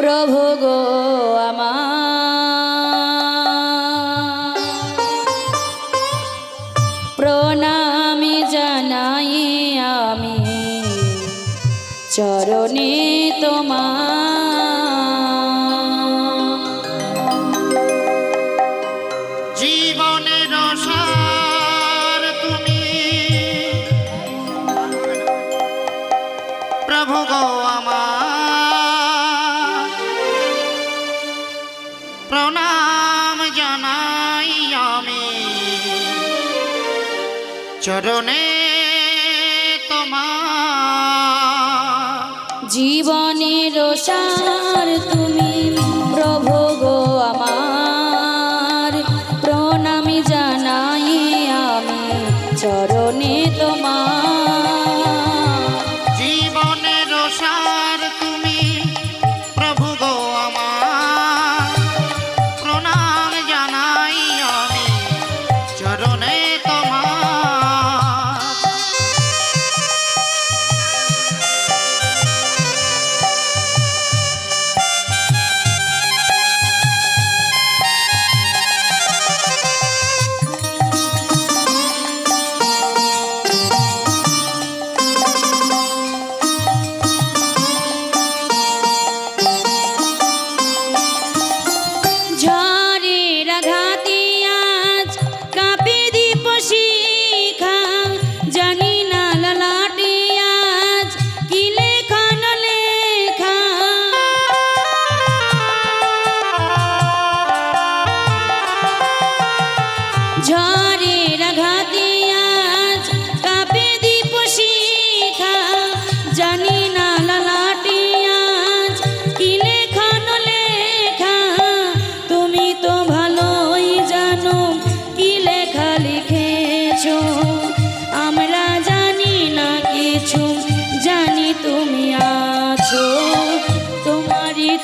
প্রভু গো আমার। প্রণামী জানাই আমি চরণে তোমার। জীবনের প্রভু গো আমার। চরণে তোমার জীবনের সার তুমি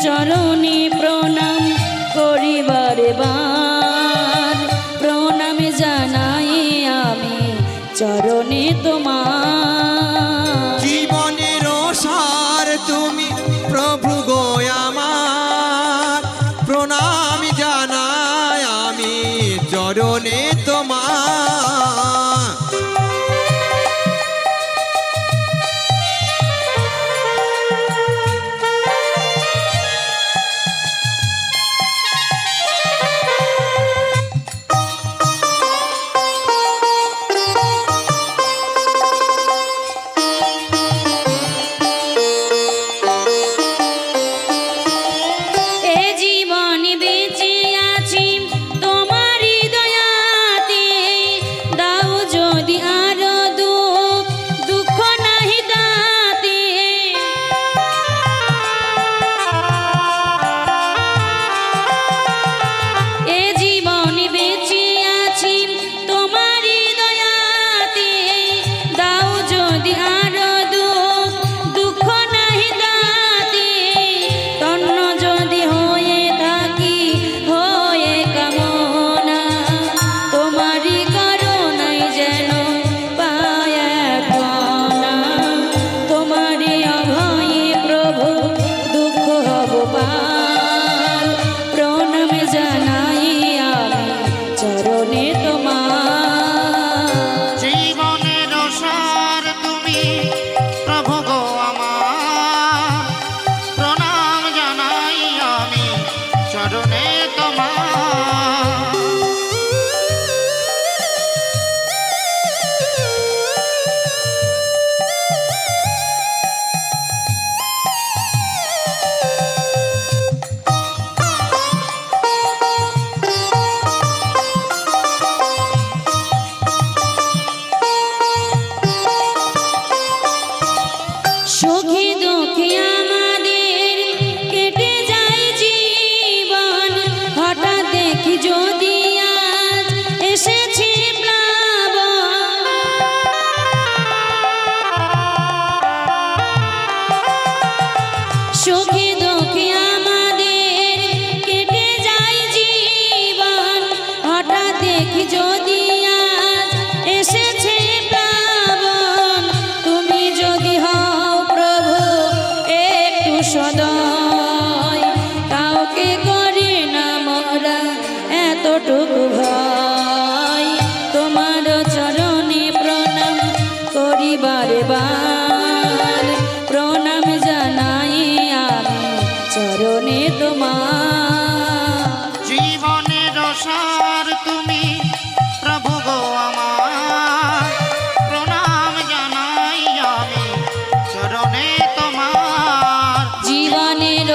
চরণে প্রণাম করি বার প্রণাম জানাই আমি চরণ চরণে